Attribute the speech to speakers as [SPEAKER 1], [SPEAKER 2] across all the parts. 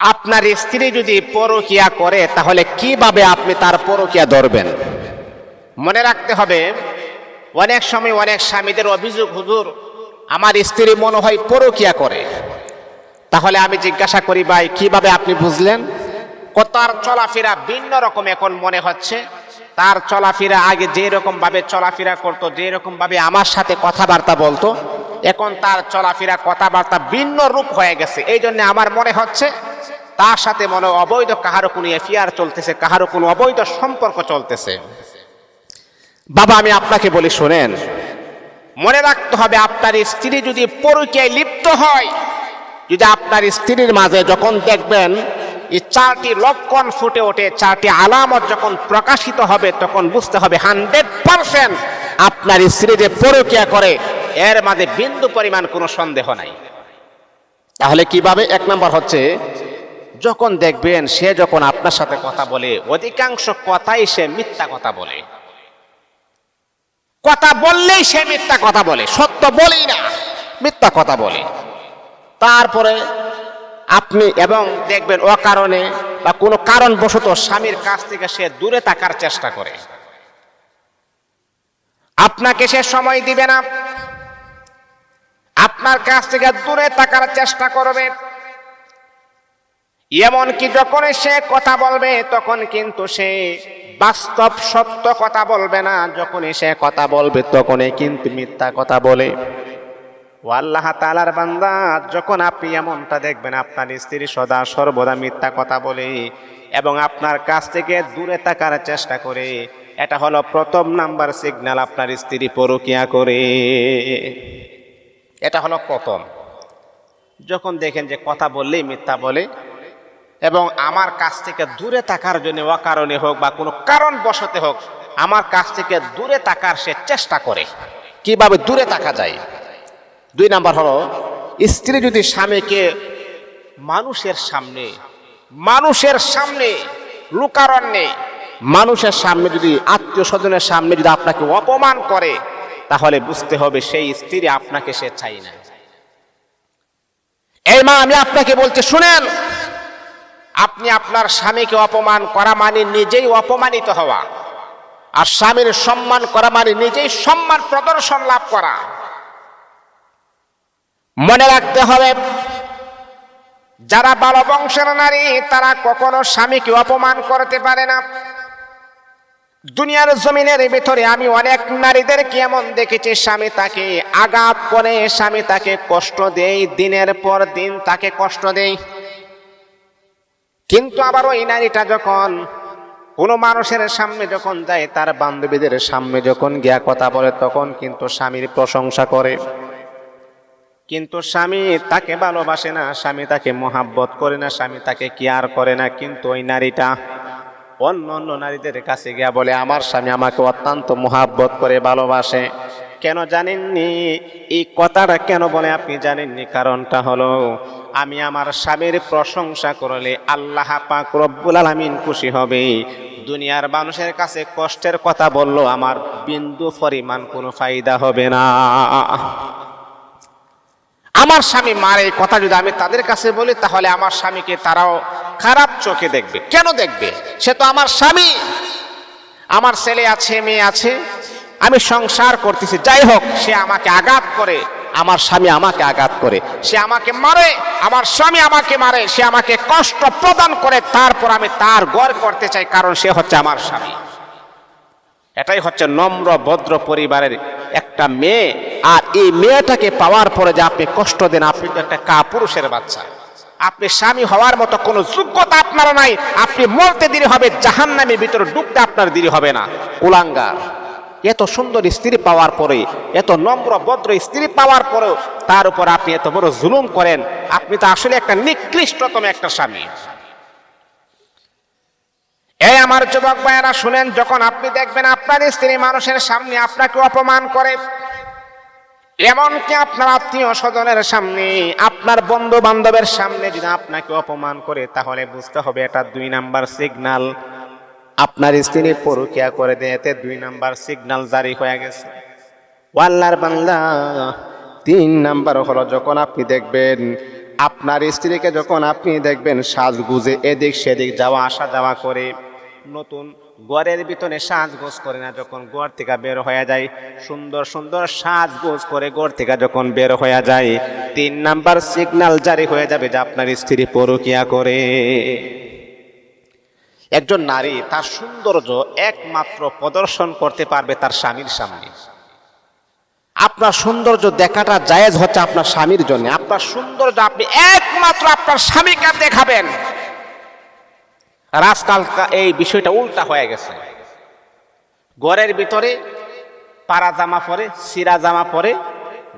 [SPEAKER 1] আপনার স্ত্রী যদি পরকিয়া করে, তাহলে কীভাবে আপনি তার পরকিয়া ধরবেন? মনে রাখতে হবে, অনেক সময় অনেক স্বামীদের অভিযোগ, হুজুর, আমার স্ত্রী মনে হয় পরকিয়া করে। তাহলে আমি জিজ্ঞাসা করি, ভাই, কীভাবে আপনি বুঝলেন? তার চলাফেরা ভিন্ন রকম এখন মনে হচ্ছে। তার চলাফেরা আগে যে রকম ভাবে চলাফেরা করতো যে রকম ভাবে আমার সাথে কথাবার্তা বলতো, এখন তার চলাফেরা কথাবার্তা ভিন্ন রূপ হয়ে গেছে। এই জন্য আমার মনে হচ্ছে তার সাথে মনে অবৈধ কাহারও কোনো এফিয়ার চলতেছে, কাহারও কোনো অবৈধ সম্পর্ক চলতেছে। বাবা, আমি আপনাকে বলি, শোনেন, মনে রাখতে হবে আপনার স্ত্রী যদি পরকীয়ায় লিপ্ত হয়, যদি আপনার স্ত্রীর মাঝে যখন দেখবেন এই চারটি লক্ষণ ফুটে ওঠে, চারটি আলামত যখন প্রকাশিত হবে, তখন বুঝতে হবে হান্ড্রেড পারসেন্ট আপনার স্ত্রী যে পরকিয়া করে, এর মাঝে বিন্দু পরিমাণ কোনো সন্দেহ নাই। তাহলে কীভাবে? এক নম্বর হচ্ছে যখন দেখবেন সে যখন আপনার সাথে কথা বলে, অধিকাংশ কথাই সে মিথ্যা কথা বলে। কথা বললেই সে মিথ্যা কথা বলে, সত্য বলেই না, মিথ্যা কথা বলে। তারপরে আপনি এবং দেখবেন অকারণে বা কোনো কারণবশত স্বামীর কাছ থেকে সে দূরে থাকার চেষ্টা করে। আপনাকে সে সময় দিবে না। আপনার কাছ থেকে দূরে থাকার চেষ্টা করবে। এমনকি যখন সে কথা বলবে, তখন কিন্তু সে বাস্তব সত্য কথা বলবে না। যখনই সে কথা বলবে, তখনই কিন্তু মিথ্যা কথা বলে। ও আল্লাহ তালার বান্দা, যখন আপনি এমনটা দেখবেন, আপনার স্ত্রী সদা সর্বদা মিথ্যা কথা বলে এবং আপনার কাছ থেকে দূরে থাকার চেষ্টা করে, এটা হলো প্রথম নাম্বার সিগন্যাল আপনার স্ত্রী পরকিয়া করে। এটা হলো প্রথম। যখন দেখেন যে কথা বললেই মিথ্যা বলে এবং আমার কাছ থেকে দূরে থাকার জন্য অকারণে হোক বা কোনো কারণ বসতে হোক, আমার কাছ থেকে দূরে থাকার সে চেষ্টা করে। কীভাবে দূরে থাকা যায়? দুই নাম্বার হলো, স্ত্রী যদি স্বামীকে মানুষের সামনে মানুষের সামনে লুকারণ্যে, মানুষের সামনে যদি, আত্মীয় স্বজনের সামনে যদি আপনাকে অপমান করে, তাহলে বুঝতে হবে সেই স্ত্রী আপনাকে সে চাই না। এই মা, আমি আপনাকে বলছি, শুনেন! আপনি আপনার স্বামীকে অপমান করা মানে নিজেই অপমানিত হওয়া। আর স্বামীর সম্মান করা মানে নিজেই সম্মান প্রদর্শন লাভ করা। মনে রাখতে হবে, যারা ভালো বংশের নারী, তারা কখনো স্বামীকে অপমান করতে পারে না। দুনিয়ার জমিনের ভিতরে আমি অনেক নারীদেরকে এমন দেখেছি, স্বামী তাকে আঘাত করে, স্বামী তাকে কষ্ট দেয়, দিনের পর দিন তাকে কষ্ট দেয়। কিন্তু আবার ওই নারীটা যখন কোনো মানুষের সামনে যখন যায়, তার বান্ধবীদের সামনে যখন গিয়া কথা বলে, তখন কিন্তু স্বামীর প্রশংসা করে। কিন্তু স্বামী তাকে ভালোবাসে না, স্বামী তাকে মহাব্বত করে না, স্বামী তাকে কেয়ার করে না। কিন্তু ওই নারীটা অন্য অন্য নারীদের কাছে গিয়া বলে, আমার স্বামী আমাকে অত্যন্ত মহাব্বত করে, ভালোবাসে। কেন জানেননি? এই কথাটা কেন বলে আপনি জানেননি? কারণটা হলো, আমি আমার স্বামীর প্রশংসা করলে আল্লাহ পাক রব্বুল আলামিন খুশি হবে। দুনিয়ার মানুষের কাছে কষ্টের কথা বলল, আমার বিন্দু পরিমাণ কোনো ফায়দা হবে না। আমার স্বামী মার এই কথা যদি আমি তাদের কাছে বলি, তাহলে আমার স্বামীকে তারাও খারাপ চোখে দেখবে। কেন দেখবে? সে তো আমার স্বামী। আমার ছেলে আছে, মেয়ে আছে। আমি সংসার করতেছি, যাই হোক, সে আমাকে আঘাত করে, আমার স্বামী আমাকে আঘাত করে, সে আমাকে মারে, আমার স্বামী আমাকে মারে, সে আমাকে কষ্ট প্রদান করে, তারপর আমি তার গড় করতে চাই, কারণ সে হচ্ছে আমার স্বামী। এটাই হচ্ছে নম্র, ভদ্র পরিবারের একটা মেয়ে, আর এই মেয়েটাকে পাওয়ার পরে যে আপনি কষ্ট দেন, আপনি তো একটা কাপুরুষের বাচ্চা। আপনি স্বামী হওয়ার মতো কোনো যোগ্যতা আপনার নাই, আপনি মরতে দেরি হবে জাহান নামের ভিতরে ডুবতে আপনার দেরি হবে না। কুলাঙ্গার। এত সুন্দর স্ত্রী পাওয়ার পরে, এত নম্র, ভদ্র স্ত্রী পাওয়ার পরেও তার উপর আপনি এত বড় জুলুম করেন, আপনি তো আসলে একটা নিকৃষ্টতম একটা স্বামী। এই আমার যুবক ভাইয়েরা শুনেন, যখন আপনি দেখবেন আপনার স্ত্রী মানুষের সামনে আপনাকে অপমান করে, এমনকি আপনার আত্মীয় স্বজনের সামনে, আপনার বন্ধু বান্ধবের সামনে যদি আপনাকে অপমান করে, তাহলে বুঝতে হবে এটা দুই নাম্বার সিগনাল আপনার স্ত্রী পরকিয়া করে দেয়, এতে দুই নাম্বার সিগনাল জারি হয়ে গেছে। ওয়াল্লার বাংলা তিন নাম্বার হলো যখন আপনি দেখবেন, আপনার স্ত্রীকে যখন আপনি দেখবেন সাজগুজে এদিক সেদিক যাওয়া, আসা যাওয়া করে, নতুন ঘরের ভিতরে সাজগোজ করে না, যখন ঘর থেকে বের হয়ে যায়, সুন্দর সুন্দর সাজগোজ করে ঘর থেকে যখন বের হয়ে যায়, তিন নাম্বার সিগনাল জারি হয়ে যাবে যে আপনার স্ত্রী পরকিয়া করে। একজন নারী তার সৌন্দর্য একমাত্র প্রদর্শন করতে পারবে তার স্বামীর সামনে। আপনার সৌন্দর্য দেখাটা জায়েজ হচ্ছে আপনার স্বামীর জন্য। আপনার সৌন্দর্য আপনি একমাত্র আপনার স্বামীকে দেখাবেন। আর আজকাল এই বিষয়টা উল্টা হয়ে গেছে। ঘরের ভিতরে পাড়া জামা পরে, সিরা জামা পরে,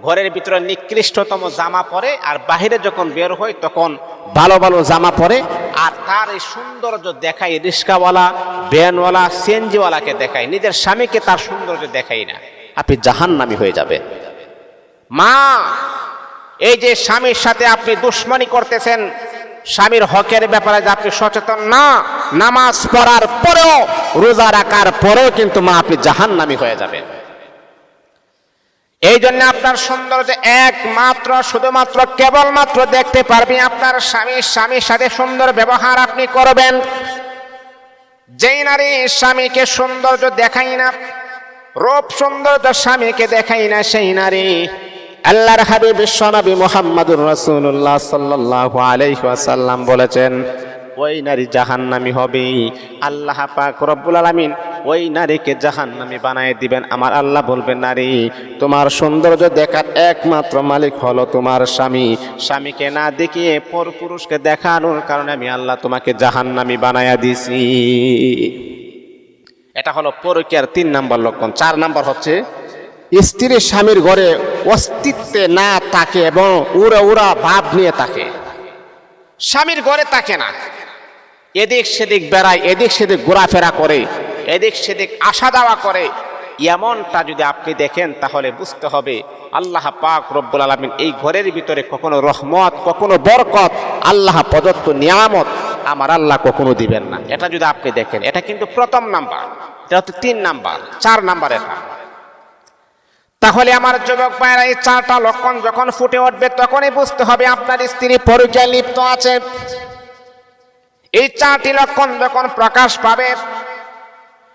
[SPEAKER 1] ঘরের ভিতরে নিকৃষ্টতম জামা পরে, আর বাহিরে যখন বের হয় তখন ভালো ভালো জামা পরে আর তার এই সৌন্দর্য দেখায় রিস্কাওয়ালা, ব্যানওয়ালা সেনজিওয়ালাকে দেখায় নিজের স্বামীকে তার সৌন্দর্য দেখাই না। আপনি জাহান্নামি হয়ে যাবেন। মা, এই যে স্বামীর সাথে আপনি দুশ্মনী করতেছেন, স্বামীর হকের ব্যাপারে যে আপনি সচেতন না, নামাজ পড়ার পরেও, রোজা রাখার পরেও কিন্তু মা, আপনি জাহান্নামি হয়ে যাবেন। এই জন্য আপনার সৌন্দর্য একমাত্র, শুধুমাত্র, কেবলমাত্র দেখতে পারবেন আপনার স্বামী, স্বামীর সাথে সুন্দর ব্যবহার আপনি করবেন। যেই নারী স্বামীকে সৌন্দর্য দেখাই না, রূপ সৌন্দর্য স্বামীকে দেখাই না, সেই নারী আল্লাহর হাবিব বিশ্বনবী মোহাম্মদুর রাসূলুল্লাহ সাল্লাল্লাহু আলাইহি ওয়াসাল্লাম বলেছেন ওই নারী জাহান্নামী হবে আল্লাহ পাক রব্বুল আলামিন ওই নারীকে জাহান্নামী বানায় দিবেন। আমার আল্লাহ বলবেন, নারী, তোমার সৌন্দর্য দেখার একমাত্র মালিক হলো তোমার স্বামী। স্বামীকে না দেখিয়ে পর পুরুষকে দেখানোর কারণে আমি আল্লাহ তোমাকে জাহান্নামী বানায়া দিছি। এটা হলো পরকীয়ার তিন নাম্বার লক্ষণ। চার নাম্বার হচ্ছে, স্ত্রী স্বামীর ঘরে অস্তিত্বে না থাকে এবং উড়া উড়া ভাব নিয়ে থাকে। স্বামীর ঘরে থাকে না। এদিক সেদিক বেড়ায়, এদিক সেদিক ঘোরাফেরা করে, এদিক সেদিক আসা যাওয়া করে। এমনটা যদি আপনি দেখেন, তাহলে বুঝতে হবে আল্লাহ পাক রব্বুল আলমিন এই ঘরের ভিতরে কখনো রহমত, কখনো বরকত, আল্লাহ প্রদত্ত নিয়ামত আমার আল্লাহ কখনো দিবেন না। এটা যদি আপনি দেখেন, এটা কিন্তু প্রথম নাম্বার, এটা হচ্ছে তিন নাম্বার, চার নাম্বার এটা। তাহলে আমার যুবক ভাইয়েরা, এই চারটা লক্ষণ যখন ফুটে উঠবে, তখনই বুঝতে হবে আপনার স্ত্রী পরিচয় লিপ্ত আছে। এই চারটি লক্ষণ যখন প্রকাশ পাবে,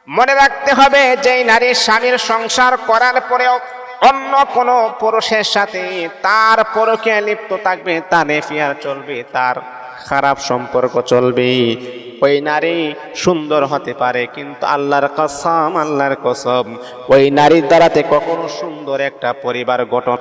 [SPEAKER 1] মনে রাখতে হবে যে নারী স্বামীর সংসার করার পরেও অন্য কোনো পুরুষের সাথে তার পরকে লিপ্ত থাকবে, তার এফিয়ার চলবে, তার খারাপ সম্পর্ক চলবে। ওই নারী সুন্দর হতে পারে, কিন্তু আল্লাহর কসম আল্লাহর কসম, ওই নারীর দ্বারাতে কখনো সুন্দর একটা পরিবার গঠন